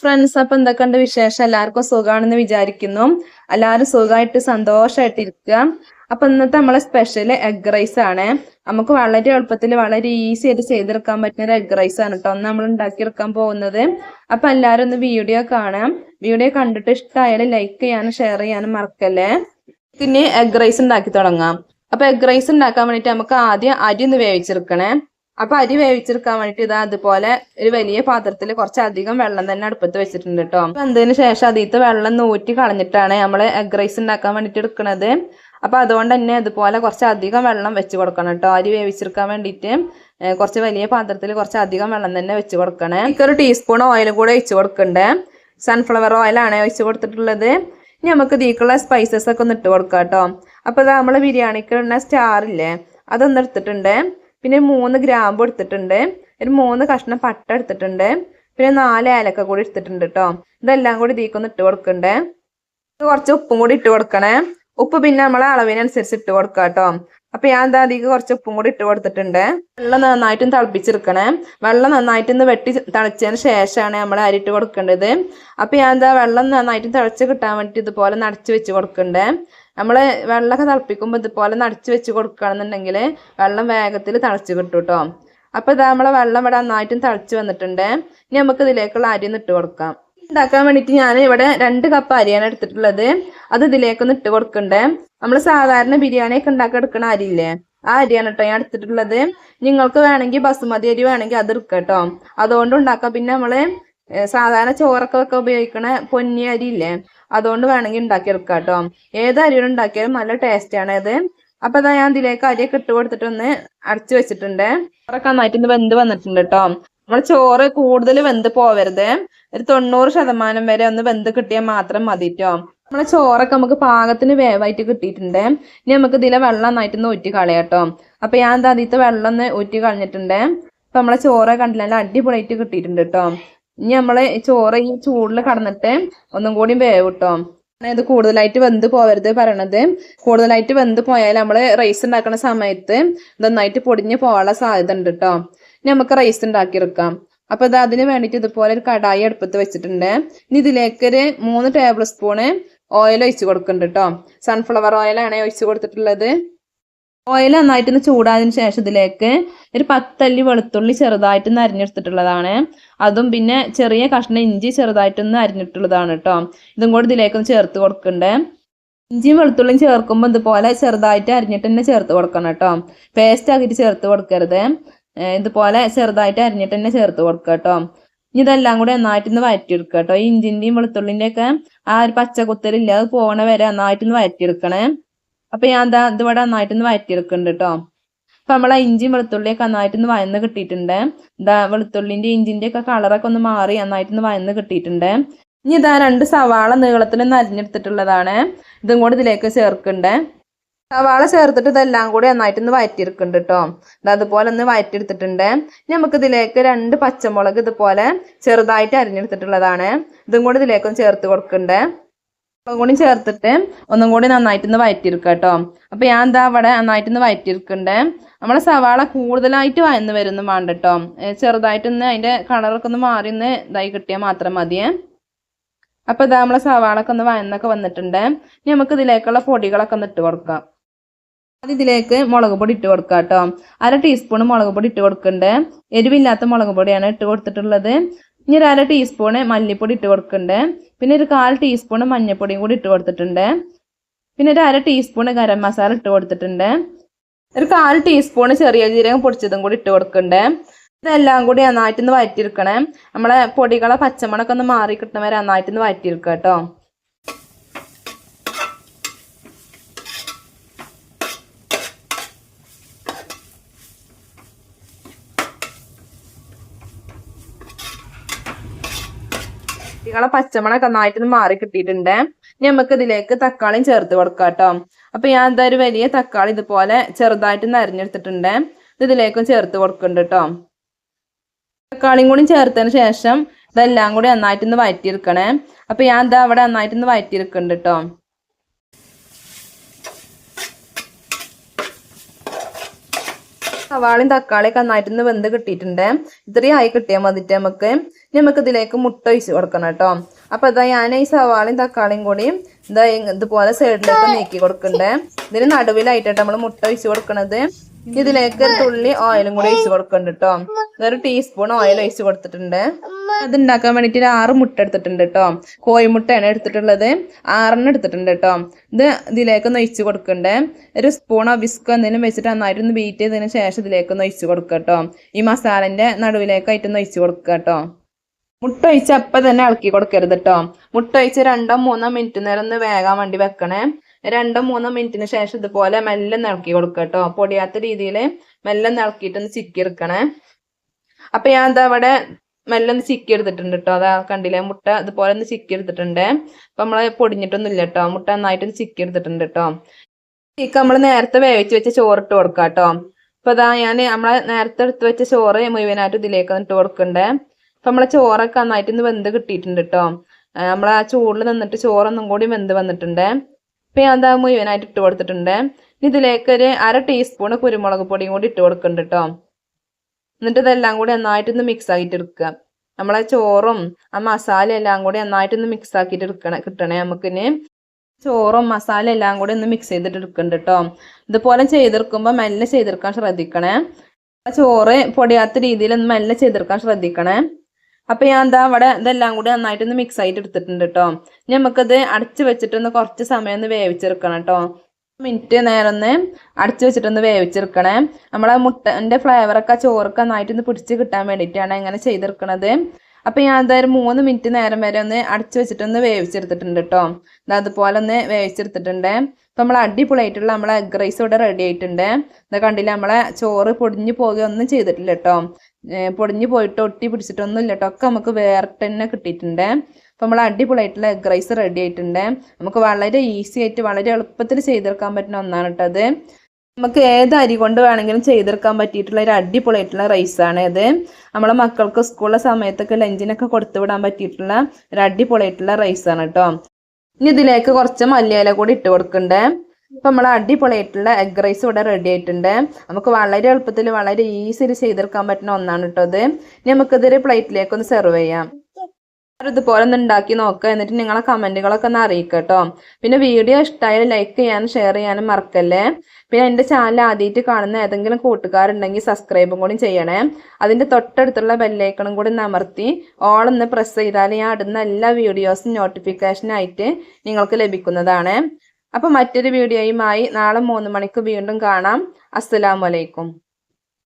Friends അപ്പൊ എന്തൊക്കെയുണ്ട് വിശേഷം? എല്ലാവർക്കും സുഖമാണെന്ന് വിചാരിക്കുന്നു. എല്ലാവരും സുഖമായിട്ട് സന്തോഷമായിട്ട് ഇരിക്കുക. അപ്പൊ ഇന്നത്തെ നമ്മളെ സ്പെഷ്യൽ എഗ് റൈസ് ആണ്. നമുക്ക് വളരെ എളുപ്പത്തിൽ വളരെ ഈസി ആയിട്ട് ചെയ്തെടുക്കാൻ പറ്റുന്ന ഒരു എഗ് റൈസ് ആണ് കേട്ടോ. നമ്മൾ ഉണ്ടാക്കിയെടുക്കാൻ പോകുന്നത്. അപ്പൊ എല്ലാവരും ഒന്ന് വീഡിയോ കാണാം. വീഡിയോ കണ്ടിട്ട് ഇഷ്ടമായാലും ലൈക്ക് ചെയ്യാനും ഷെയർ ചെയ്യാനും മറക്കല്ലേ? പിന്നെ എഗ് റൈസ് ഉണ്ടാക്കി തുടങ്ങാം. അപ്പൊ എഗ് റൈസ് ഉണ്ടാക്കാൻ വേണ്ടിട്ട് നമുക്ക് ആദ്യം അരി ഒന്ന് വേവിച്ചെടുക്കണേ. അപ്പൊ അരി വേവിച്ചെടുക്കാൻ വേണ്ടിട്ട് ഇതാ അതുപോലെ ഒരു വലിയ പാത്രത്തിൽ കുറച്ചധികം വെള്ളം തന്നെ അടുപ്പത്ത് വെച്ചിട്ടുണ്ട് കേട്ടോ അപ്പൊ അതിന് ശേഷം അതിലത്തെ വെള്ളം നൂറ്റി കളഞ്ഞിട്ടാണ് നമ്മൾ എഗ് റൈസ് ഉണ്ടാക്കാൻ വേണ്ടിട്ട് എടുക്കുന്നത് അപ്പൊ അതുകൊണ്ട് തന്നെ അതുപോലെ കുറച്ചധികം വെള്ളം വെച്ച് കൊടുക്കണം കേട്ടോ അരി വേവിച്ചെടുക്കാൻ വേണ്ടിയിട്ട് കുറച്ച് വലിയ പാത്രത്തിൽ കുറച്ചധികം വെള്ളം തന്നെ വെച്ച് കൊടുക്കണേ. എനിക്കൊരു ടീസ്പൂൺ ഓയിൽ കൂടെ ഒഴിച്ച് കൊടുക്കണ്ടേ? സൺഫ്ലവർ ഓയിലാണ് ഒഴിച്ച് കൊടുത്തിട്ടുള്ളത്. ഇനി നമുക്ക് ഇതിലേക്കുള്ള സ്പൈസസ് ഒക്കെ ഒന്ന് ഇട്ട് കൊടുക്കാം കേട്ടോ അപ്പോൾ ഇതാ നമ്മൾ ബിരിയാണിക്ക് ഇടുന്ന സ്റ്റാർ ഇല്ലേ അതൊന്ന് എടുത്തിട്ടുണ്ട്. പിന്നെ മൂന്ന് ഗ്രാമ്പ് എടുത്തിട്ടുണ്ട്. ഒരു മൂന്ന് കഷ്ണം പട്ട എടുത്തിട്ടുണ്ട്. പിന്നെ നാല് ഏലക്ക കൂടി എടുത്തിട്ടുണ്ട് കേട്ടോ ഇതെല്ലാം കൂടി ഇതിക്കൊന്ന് ഇട്ട് കൊടുക്കണ്ടേ? കുറച്ച് ഉപ്പും കൂടി ഇട്ട് കൊടുക്കണേ. ഉപ്പ് പിന്നെ നമ്മളെ അളവിനനുസരിച്ച് ഇട്ട് കൊടുക്കാം കേട്ടോ അപ്പൊ ഞാൻ എന്താ അതിക്ക് കുറച്ച് ഉപ്പും കൂടി ഇട്ട് കൊടുത്തിട്ടുണ്ട്. വെള്ളം നന്നായിട്ടും തിളപ്പിച്ചെടുക്കണേ. വെള്ളം നന്നായിട്ട് ഒന്ന് വെട്ടി തിളച്ചതിന് ശേഷമാണ് നമ്മൾ അരി ഇട്ട് കൊടുക്കേണ്ടത്. അപ്പൊ ഞാൻ എന്താ വെള്ളം നന്നായിട്ട് തിളച്ച് കിട്ടാൻ വേണ്ടി ഇതുപോലെ നടച്ച് വെച്ച് കൊടുക്കണ്ടേ. നമ്മൾ വെള്ളമൊക്കെ തിളപ്പിക്കുമ്പോൾ ഇതുപോലെ നടച്ച് വെച്ച് കൊടുക്കുകയാണെന്നുണ്ടെങ്കിൽ വെള്ളം വേഗത്തിൽ തിളച്ച് കിട്ടും കേട്ടോ അപ്പോൾ ഇതാ നമ്മളെ വെള്ളം ഇവിടെ നന്നായിട്ടും തിളച്ച് വന്നിട്ടുണ്ട്. ഇനി നമുക്ക് ഇതിലേക്കുള്ള അരി ഇട്ട് കൊടുക്കാം. ഉണ്ടാക്കാൻ വേണ്ടിയിട്ട് ഞാൻ ഇവിടെ രണ്ട് കപ്പ് അരിയാണ് എടുത്തിട്ടുള്ളത്. അത് ഇതിലേക്കൊന്ന് ഇട്ട് കൊടുക്കണ്ടേ? നമ്മൾ സാധാരണ ബിരിയാണിയൊക്കെ ഉണ്ടാക്കി എടുക്കണ അരിയില്ലേ? ആ അരിയാണ് കേട്ടോ ഞാൻ എടുത്തിട്ടുള്ളത്. നിങ്ങൾക്ക് വേണമെങ്കിൽ ബസുമതി അരി വേണമെങ്കിൽ അത് എടുക്കാം കേട്ടോ. അതുകൊണ്ട് ഉണ്ടാക്കാം. പിന്നെ നമ്മൾ ഏ, സാധാരണ ചോറക്കൊക്കെ ഉപയോഗിക്കണ പൊന്നി അരി ഇല്ലേ? അതുകൊണ്ട് വേണമെങ്കിൽ ഉണ്ടാക്കിയെടുക്കാം കേട്ടോ. ഏത് അരിയോട് ഉണ്ടാക്കിയാലും നല്ല ടേസ്റ്റാണ് ഇത് അപ്പൊ അതാ ഞാൻ ഇതിലേക്ക് അരിയൊക്കെ ഇട്ട് കൊടുത്തിട്ടൊന്ന് അടച്ചു വെച്ചിട്ടുണ്ട്. ചോറൊക്കെ നന്നായിട്ട് ഇന്ന് വെന്ത് വന്നിട്ടുണ്ട് കേട്ടോ. നമ്മൾ ചോറ് കൂടുതൽ വെന്ത് പോവരുത്. ഒരു തൊണ്ണൂറ് ശതമാനം വരെ ഒന്ന് വെന്ത് കിട്ടിയാൽ മാത്രം മതി ട്ടോ നമ്മളെ ചോറൊക്കെ നമുക്ക് പാകത്തിന് വേവായിട്ട് കിട്ടിയിട്ടുണ്ട്. ഇനി നമുക്ക് ഇതിലെ വെള്ളം നന്നായിട്ട് ഒന്ന് ഊറ്റി കളയാട്ടോ അപ്പൊ ഞാൻ എന്താ അതിലത്തെ വെള്ളം ഒന്ന് ഊറ്റി കളഞ്ഞിട്ടുണ്ട്. അപ്പൊ നമ്മളെ ചോറ് കണ്ടില്ല അടിപൊളിയായിട്ട് കിട്ടിയിട്ടുണ്ട് കേട്ടോ. ഇനി നമ്മളെ ചോറ് ഈ ചൂടിൽ കടന്നിട്ട് ഒന്നും കൂടി വേവ് കിട്ടും ഇത് കൂടുതലായിട്ട് വെന്ത് പോവരുത് പറയണത്. കൂടുതലായിട്ട് വെന്ത് പോയാൽ നമ്മൾ റൈസ് ഉണ്ടാക്കുന്ന സമയത്ത് നന്നായിട്ട് പൊടിഞ്ഞ് പോകാനുള്ള സാധ്യത ഉണ്ട് കേട്ടോ ഇനി നമുക്ക് റൈസ് ഉണ്ടാക്കിയെടുക്കാം അപ്പൊ ഇത് അതിന് വേണ്ടിയിട്ട് ഇതുപോലെ ഒരു കടായി അടുപ്പത്ത് വെച്ചിട്ടുണ്ട്. ഇനി ഇതിലേക്ക് ഒരു മൂന്ന് ടേബിൾ സ്പൂണ് ഓയിൽ ഒഴിച്ചു കൊടുക്കുന്നുണ്ട് കേട്ടോ സൺഫ്ലവർ ഓയിലാണ് ഒഴിച്ചു കൊടുത്തിട്ടുള്ളത്. ഓയിൽ നന്നായിട്ടൊന്ന് ചൂടായതിനു ശേഷം ഇതിലേക്ക് ഒരു പത്തല്ലി വെളുത്തുള്ളി ചെറുതായിട്ട് അരിഞ്ഞെടുത്തിട്ടുള്ളതാണ്. അതും പിന്നെ ചെറിയ കഷ്ണം ഇഞ്ചി ചെറുതായിട്ടൊന്ന് അരിഞ്ഞിട്ടുള്ളതാണ് കേട്ടോ ഇതും കൂടി ഇതിലേക്കൊന്ന് ചേർത്ത് കൊടുക്കണ്ടേ. ഇഞ്ചിയും വെളുത്തുള്ളിയും ചേർക്കുമ്പോൾ ഇതുപോലെ ചെറുതായിട്ട് അരിഞ്ഞിട്ട് തന്നെ ചേർത്ത് കൊടുക്കണം കേട്ടോ പേസ്റ്റ് ആക്കിയിട്ട് ചേർത്ത് കൊടുക്കരുത്. ഇതുപോലെ ചെറുതായിട്ട് അരിഞ്ഞിട്ട് തന്നെ ചേർത്ത് കൊടുക്കുക കേട്ടോ ഇനി ഇതെല്ലാം കൂടി നന്നായിട്ടൊന്ന് വഴറ്റിയെടുക്കുക കേട്ടോ ഈ ഇഞ്ചിന്റെയും വെളുത്തുള്ളിന്റെയൊക്കെ ആ ഒരു പച്ച കുത്തലില്ല അത് പോണ വരെ നന്നായിട്ടൊന്ന് വഴറ്റിയെടുക്കണേ അപ്പൊ ഞാൻ എന്താ ഇതിവിടെ നന്നായിട്ടൊന്ന് വഴറ്റിയെടുക്കുന്നുണ്ട് കേട്ടോ അപ്പൊ നമ്മളെ ഇഞ്ചിയും വെളുത്തുള്ളിയൊക്കെ നന്നായിട്ടൊന്ന് വയന്ന് കിട്ടിയിട്ടുണ്ട്. ഇതാ വെളുത്തുള്ളിന്റെ ഇഞ്ചിന്റെ ഒക്കെ കളറൊക്കെ ഒന്ന് മാറി നന്നായിട്ടൊന്ന് വയന്ന് കിട്ടിയിട്ടുണ്ട്. ഇനി ഇതാ രണ്ട് സവാള നീളത്തിലൊന്ന് അരിഞ്ഞെടുത്തിട്ടുള്ളതാണ് ഇതും കൂടി ഇതിലേക്ക് ചേർക്കണ്ടേ സവാള ചേർത്തിട്ട് ഇതെല്ലാം കൂടി നന്നായിട്ടൊന്ന് വഴറ്റിയെടുക്കുന്നുണ്ട് കേട്ടോ ഇത് അതുപോലെ ഒന്ന് വഴറ്റിയെടുത്തിട്ടുണ്ട് നമുക്ക് ഇതിലേക്ക് രണ്ട് പച്ചമുളക് ഇതുപോലെ ചെറുതായിട്ട് അരിഞ്ഞെടുത്തിട്ടുള്ളതാണ്. ഇതും കൂടി ഇതിലേക്കൊന്ന് ചേർത്ത് കൊടുക്കണ്ടേ മുളകും കൂടി ചേർത്തിട്ട് ഒന്നും കൂടി നന്നായിട്ടൊന്ന് വയറ്റിയെടുക്കുക കേട്ടോ. അപ്പൊ ഞാൻ എന്താ അവിടെ നന്നായിട്ടൊന്ന് വയറ്റിയെടുക്കണ്ടേ നമ്മളെ സവാള കൂടുതലായിട്ട് വയന്ന് വരുന്നു വേണ്ട കേട്ടോ. ചെറുതായിട്ടൊന്ന് അതിന്റെ കളറൊക്കെ ഒന്ന് മാറി ഒന്ന് ഇതായി കിട്ടിയാൽ മാത്രം മതിയേ. അപ്പൊ ഇതാ നമ്മളെ സവാളൊക്കെ ഒന്ന് വയന്നൊക്കെ വന്നിട്ടുണ്ട്. ഇനി നമുക്ക് ഇതിലേക്കുള്ള പൊടികളൊക്കെ ഒന്ന് ഇട്ട് കൊടുക്കാം. അത് ഇതിലേക്ക് മുളക് പൊടി ഇട്ട് കൊടുക്കാം കേട്ടോ. അര ടീസ്പൂൺ മുളക് പൊടി ഇട്ട് കൊടുക്കണ്ടേ എരിവില്ലാത്ത മുളക് പൊടിയാണ് ഇട്ട് കൊടുത്തിട്ടുള്ളത്. ഇനി ഒരു അര ടീസ്പൂണ് മല്ലിപ്പൊടി ഇട്ട് കൊടുക്കണ്ടേ പിന്നെ ഒരു കാൽ ടീസ്പൂണ് മഞ്ഞൾപ്പൊടിയും കൂടി ഇട്ട് കൊടുത്തിട്ടുണ്ട്. പിന്നെ ഒരു അര ടീസ്പൂണ് ഗരം മസാല ഇട്ട് കൊടുത്തിട്ടുണ്ട്. ഒരു കാൽ ടീസ്പൂണ് ചെറിയ ജീരകം പൊടിച്ചതും കൂടി ഇട്ട് കൊടുക്കണ്ടേ ഇതെല്ലാം കൂടി നന്നായിട്ടൊന്ന് വഴറ്റിയെടുക്കണേ നമ്മളെ പൊടികളെ പച്ചമുളകൊക്കെ ഒന്ന് മാറി കിട്ടുന്നവരെ നന്നായിട്ടൊന്ന് വഴറ്റിയെടുക്കുക കേട്ടോ. കുട്ടികളെ പച്ചമണൊക്കെ നന്നായിട്ടൊന്ന് മാറി കിട്ടിയിട്ടുണ്ട്. ഇനി നമുക്ക് ഇതിലേക്ക് തക്കാളിയും ചേർത്ത് കൊടുക്കാം കേട്ടോ. അപ്പൊ ഞാൻ എന്താ ഒരു വലിയ തക്കാളി ഇതുപോലെ ചെറുതായിട്ട് നരഞ്ഞെടുത്തിട്ടുണ്ട്. ഇത് ഇതിലേക്കും ചേർത്ത് കൊടുക്കുന്നുണ്ട് കേട്ടോ. തക്കാളിയും കൂടി ചേർത്തതിന് ശേഷം ഇതെല്ലാം കൂടി നന്നായിട്ടൊന്ന് വഴറ്റിയെടുക്കണേ അപ്പൊ ഞാൻ എന്താ അവിടെ നന്നായിട്ടൊന്ന് വഴറ്റിയെടുക്കുന്നുണ്ട് കേട്ടോ. സവാളയും തക്കാളിയൊക്കെ നന്നായിട്ടൊന്ന് വെന്ത് കിട്ടിയിട്ടുണ്ട്. ഇത്രയും ആയി കിട്ടിയാൽ മതിട്ട് നമുക്ക് ഇനി നമുക്ക് ഇതിലേക്ക് മുട്ട ഒഴിച്ച് കൊടുക്കണം കേട്ടോ. അപ്പൊ ഇതാ ഞാൻ ഈ സവാളയും തക്കാളിയും കൂടി ഇ- ഇതുപോലെ സൈഡിലേക്ക് നീക്കി കൊടുക്കണ്ടേ. ഇതിന് നടുവിലായിട്ടാണ് നമ്മൾ മുട്ട ഒഴിച്ച് കൊടുക്കണത്. ഇതിലേക്ക് ഒരു തുള്ളി ഓയിലും കൂടി ഒഴിച്ച് കൊടുക്കുന്നുണ്ട് കേട്ടോ. ഇതൊരു ടീസ്പൂൺ ഓയിൽ ഒഴിച്ച് കൊടുത്തിട്ടുണ്ട്. അത് ഉണ്ടാക്കാൻ വേണ്ടിട്ട് ആറ് മുട്ട എടുത്തിട്ടുണ്ട് കേട്ടോ കോഴിമുട്ടയാണ് എടുത്തിട്ടുള്ളത്. ആറെണ്ണം എടുത്തിട്ടുണ്ട് കേട്ടോ ഇത് ഇതിലേക്ക് നൊയിച്ചു കൊടുക്കണ്ടേ. ഒരു സ്പൂണോ ബിസ്കോ എന്തെങ്കിലും വെച്ചിട്ട് നന്നായിട്ട് ഒന്ന് ബീറ്റ് ചെയ്തതിന് ശേഷം ഇതിലേക്ക് നൊയിച്ചു കൊടുക്കുക കേട്ടോ ഈ മസാലന്റെ നടുവിലേക്കായിട്ട് നൊയിച്ചു കൊടുക്കുക കേട്ടോ മുട്ട ഒഴിച്ച് അപ്പം തന്നെ ഇളക്കി കൊടുക്കരുത് കേട്ടോ മുട്ട ഒഴിച്ച് രണ്ടോ മൂന്നോ മിനിറ്റ് നേരം ഒന്ന് വേകാൻ വേണ്ടി വെക്കണേ. രണ്ടോ മൂന്നോ മിനിറ്റിന് ശേഷം ഇതുപോലെ മെല്ലെ ഇളക്കി കൊടുക്കുക കേട്ടോ പൊടിയാത്ത രീതിയിൽ മെല്ലെ ഇളക്കിയിട്ടൊന്ന് ചിക്കി എടുക്കണേ. അപ്പൊ ഞാൻ അവിടെ മെല്ലെ ഒന്ന് ചിക്കി എടുത്തിട്ടുണ്ട് കേട്ടോ അതാ കണ്ടില്ലേ? മുട്ട ഇതുപോലെ ഒന്ന് ചിക്കി എടുത്തിട്ടുണ്ട്. അപ്പൊ നമ്മൾ പൊടിഞ്ഞിട്ടൊന്നും ഇല്ല കേട്ടോ മുട്ട നന്നായിട്ട് ചിക്കി എടുത്തിട്ടുണ്ട് കേട്ടോ ചിക്ക നമ്മൾ നേരത്തെ വേവിച്ച് വെച്ച ചോറ് ഇട്ട് കൊടുക്കാം കേട്ടോ അപ്പൊ അതാ ഞാൻ നമ്മളെ നേരത്തെ എടുത്ത് വെച്ച ചോറ് മുഴുവനായിട്ട് ഇതിലേക്ക് ഇട്ട് കൊടുക്കണ്ടേ. അപ്പൊ നമ്മളെ ചോറൊക്കെ നന്നായിട്ട് ഇന്ന് വെന്ത് കിട്ടിയിട്ടുണ്ട് കേട്ടോ നമ്മളെ ആ ചൂടിൽ നിന്നിട്ട് ചോറൊന്നും കൂടി വെന്ത് വന്നിട്ടുണ്ട്. ഇപ്പൊ ഞാൻ എന്താ മുഴുവനായിട്ട് ഇട്ട് കൊടുത്തിട്ടുണ്ട്. ഇതിലേക്ക് ഒരു അര ടീസ്പൂൺ കുരുമുളക് പൊടിയും കൂടി ഇട്ട് കൊടുക്കുന്നുണ്ട് കേട്ടോ എന്നിട്ട് ഇതെല്ലാം കൂടി നന്നായിട്ടൊന്ന് മിക്സ് ആക്കിയിട്ട് എടുക്കുക. നമ്മളെ ചോറും ആ മസാല എല്ലാം കൂടി നന്നായിട്ടൊന്ന് മിക്സ് ആക്കിയിട്ട് എടുക്കണേ കിട്ടണേ നമുക്കിനി. ചോറും മസാല എല്ലാം കൂടി ഒന്ന് മിക്സ് ചെയ്തിട്ട് എടുക്കുന്നുണ്ട് കേട്ടോ ഇതുപോലെ ചെയ്തെടുക്കുമ്പോൾ മെല്ലെ ചെയ്തെടുക്കാൻ ശ്രദ്ധിക്കണേ. ചോറ് പൊടിയാത്ത രീതിയിൽ ഒന്ന് മെല്ലെ ചെയ്തെടുക്കാൻ ശ്രദ്ധിക്കണേ. അപ്പൊ ഞാൻ എന്താ അവിടെ ഇതെല്ലാം കൂടി നന്നായിട്ടൊന്ന് മിക്സ് ആയിട്ട് എടുത്തിട്ടുണ്ട് കേട്ടോ ഇനി നമുക്കത് അടച്ചു വെച്ചിട്ടൊന്ന് കുറച്ച് സമയം ഒന്ന് വേവിച്ചെടുക്കണം കേട്ടോ മിനിറ്റ് നേരം ഒന്ന് അടച്ചു വെച്ചിട്ടൊന്ന് വേവിച്ചെടുക്കണേ. നമ്മളെ മുട്ടന്റെ ഫ്ലേവറൊക്കെ ചോറൊക്കെ ചോറൊക്കെ നന്നായിട്ടൊന്ന് പിടിച്ച് കിട്ടാൻ വേണ്ടിയിട്ടാണ് ഇങ്ങനെ ചെയ്തെടുക്കണത്. അപ്പോൾ ഞാൻ എന്തായാലും മൂന്ന് മിനിറ്റ് നേരം വരെ ഒന്ന് അടച്ചു വെച്ചിട്ടൊന്ന് വേവിച്ചെടുത്തിട്ടുണ്ട് കേട്ടോ അതുപോലെ ഒന്ന് വേവിച്ചെടുത്തിട്ടുണ്ട്. അപ്പോൾ നമ്മൾ അടിപൊളിയായിട്ടുള്ള നമ്മളെ എഗ് റൈസ് ഇവിടെ റെഡി ആയിട്ടുണ്ട്. ഇതാ കണ്ടില്ല നമ്മളെ ചോറ് പൊടിഞ്ഞു പോകുകയൊന്നും ചെയ്തിട്ടില്ല കേട്ടോ പൊടിഞ്ഞു പോയിട്ട് ഒട്ടി പിടിച്ചിട്ടൊന്നും ഇല്ല കേട്ടോ ഒക്കെ നമുക്ക് വേറെ തന്നെ കിട്ടിയിട്ടുണ്ട്. അപ്പൊ നമ്മൾ അടിപൊളിയായിട്ടുള്ള എഗ് റൈസ് റെഡി ആയിട്ടുണ്ട്. നമുക്ക് വളരെ ഈസി ആയിട്ട് വളരെ എളുപ്പത്തിൽ ചെയ്തെടുക്കാൻ പറ്റുന്ന ഒന്നാണ് കേട്ടത് നമുക്ക് ഏത് അരി കൊണ്ട് വേണമെങ്കിലും ചെയ്തെടുക്കാൻ പറ്റിയിട്ടുള്ള ഒരു അടിപൊളിയായിട്ടുള്ള റൈസാണ് ഇത്. നമ്മളെ മക്കൾക്ക് സ്കൂളിലെ സമയത്തൊക്കെ ലഞ്ചിനൊക്കെ കൊടുത്തുവിടാൻ പറ്റിയിട്ടുള്ള ഒരു അടിപൊളിയായിട്ടുള്ള റൈസാണ് കേട്ടോ ഇനി ഇതിലേക്ക് കുറച്ച് മല്ലിയില കൂടി ഇട്ട് കൊടുക്കണ്ടേ ഇപ്പം നമ്മൾ അടിപൊളിയായിട്ടുള്ള എഗ് റൈസ് ഇവിടെ റെഡി ആയിട്ടുണ്ട്. നമുക്ക് വളരെ എളുപ്പത്തിൽ വളരെ ഈസിയിൽ ചെയ്തെടുക്കാൻ പറ്റുന്ന ഒന്നാണ് കേട്ടോ ഇത്. ഇനി നമുക്കിതൊരു പ്ലേറ്റിലേക്ക് ഒന്ന് സെർവ് ചെയ്യാം. ഇതുപോലെ ഒന്ന് ഉണ്ടാക്കി നോക്കുക എന്നിട്ട് നിങ്ങളെ കമന്റുകളൊക്കെ ഒന്ന് അറിയിക്കുക കേട്ടോ പിന്നെ വീഡിയോ ഇഷ്ടമായാലും ലൈക്ക് ചെയ്യാനും ഷെയർ ചെയ്യാനും മറക്കല്ലേ. പിന്നെ എന്റെ ചാനൽ ആദ്യമായിട്ട് കാണുന്ന ഏതെങ്കിലും കൂട്ടുകാരുണ്ടെങ്കിൽ സബ്സ്ക്രൈബും കൂടി ചെയ്യണേ. അതിന്റെ തൊട്ടടുത്തുള്ള ബെല്ലൈക്കണും കൂടി അമർത്തി ഓൾ ഒന്ന് പ്രസ് ചെയ്താൽ ഞാൻ ഇടുന്ന എല്ലാ വീഡിയോസും നോട്ടിഫിക്കേഷനായിട്ട് നിങ്ങൾക്ക് ലഭിക്കുന്നതാണ്. അപ്പോൾ മറ്റൊരു വീഡിയോയുമായി നാളെ മൂന്ന് മണിക്ക് വീണ്ടും കാണാം. അസ്സലാമലൈക്കും